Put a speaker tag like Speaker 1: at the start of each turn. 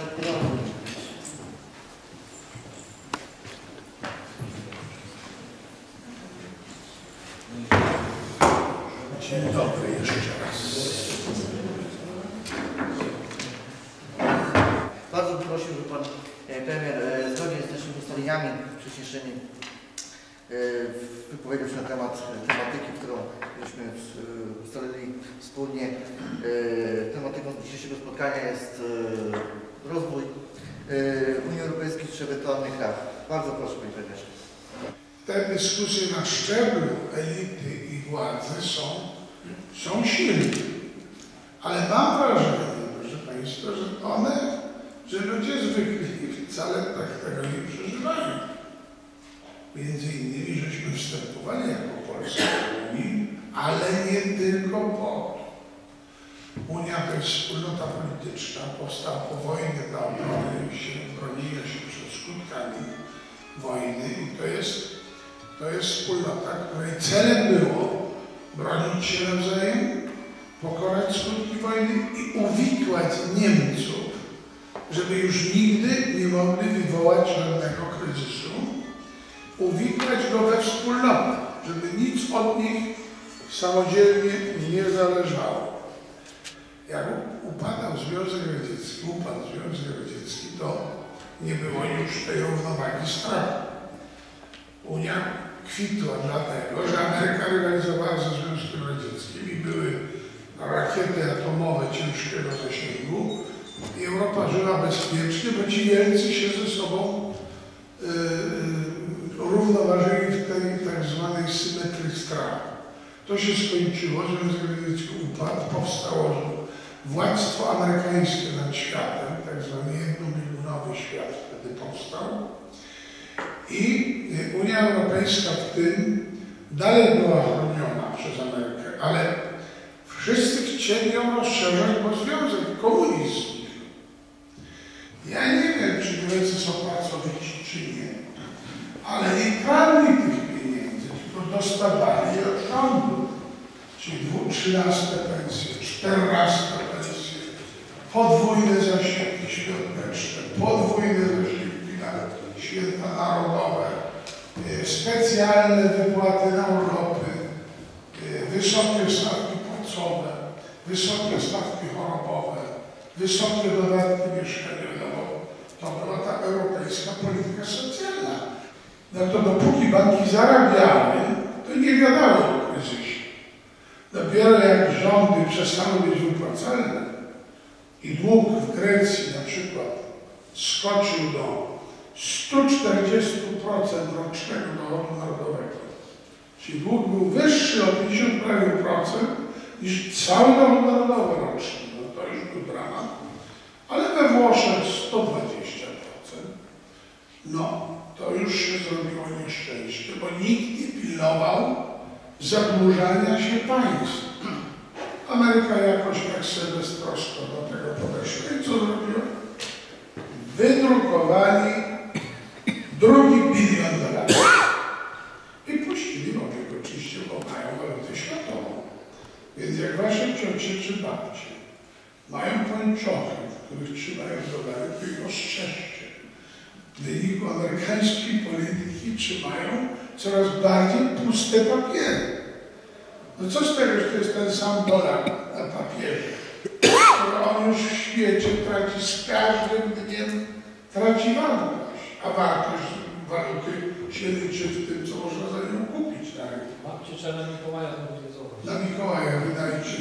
Speaker 1: Dzień dobry jeszcze raz.
Speaker 2: Bardzo bym prosił, żeby Pan e, Premier e, zgodnie z naszymi ustaleniami wcześniejszymi wypowiedział się na temat e, tematyki, którą żeśmy ustalili wspólnie. Tematyką dzisiejszego spotkania jest rozwój e, Unii Europejskiej trzech ewentualnych lat. Bardzo proszę Panie Premierze.
Speaker 1: Te dyskusje na szczeblu elity i władzy są, są silne. Ale mam wrażenie, proszę Państwa, że one, że ludzie zwykli wcale tak tego nie przeżywają. Między innymi żeśmy wstępowali jako Polska do Unii, ale nie tylko po to. Unia to jest wspólnota polityczna, powstała po wojnie dla obrony się, bronienia się przed skutkami wojny i to jest, to jest wspólnota, której celem było bronić się nawzajem, pokonać skutki wojny i uwikłać Niemców, żeby już nigdy nie mogli wywołać żadnego kryzysu, uwikłać go we wspólnotę, żeby nic od nich samodzielnie nie zależało. Jak upadał Związek Radziecki, upadł Związek Radziecki, to nie było już tej równowagi strachu. Unia kwitła dlatego, że Ameryka rywalizowała ze Związkiem Radzieckim i były rakiety atomowe ciężkiego zasięgu i Europa żyła bezpiecznie, bo ci wielcy się ze sobą yy, równoważyli w tej tak zwanej symetrii strachu. To się skończyło, Związek Radziecki upadł, powstało władztwo amerykańskie nad światem, tak zwany jednomilionowy świat wtedy powstał. I Unia Europejska w tym dalej była chroniona przez Amerykę, ale wszyscy chcieli ją rozszerzać, bo związek komunizm. Ja nie wiem, czy Niemcy są pracowici, czy nie, ale nie kradli tych pieniędzy, tylko dostawali je od rządu. Czyli dwu, trzynaste pensje, czternaste podwójne zasiłki świąteczne, podwójne zasiłki na święta narodowe, e, specjalne wypłaty na urlopy, e, wysokie stawki płacowe, wysokie stawki chorobowe, wysokie dodatki mieszkaniowe, bo to była ta europejska polityka socjalna. No to dopóki banki zarabiały, to nie wiadomo o kryzysie. Dopiero jak rządy przestaną być wypłacalne i dług w Grecji na przykład skoczył do 140% rocznego dochodu narodowego, czyli dług był wyższy o 50 prawie procent niż cały dochód narodowy roczny, no to już był dramat, ale we Włoszech 120%, no to już się zrobiło nieszczęście, bo nikt nie pilnował zadłużania się państw. Ameryka jakoś tak sobie beztrosko do tego podeszła i co zrobiła? Wydrukowali drugi bilion dolarów. I puścili obieg oczywiście, bo mają walutę światową. Więc jak wasze ciocie czy babcie mają pończochy, w których trzymają dolary, to ich ostrzeżcie. W wyniku amerykańskiej polityki trzymają coraz bardziej puste papiery. No co z tego, że to jest ten sam dolar na papierze? Skoro on już w świecie traci z każdym dniem traci wartość, a wartość waluty się liczy w tym, co można za nią kupić rynku.
Speaker 3: Babcie trzeba na Mikołaja zmobilizować.
Speaker 1: Na Mikołaja wydaje się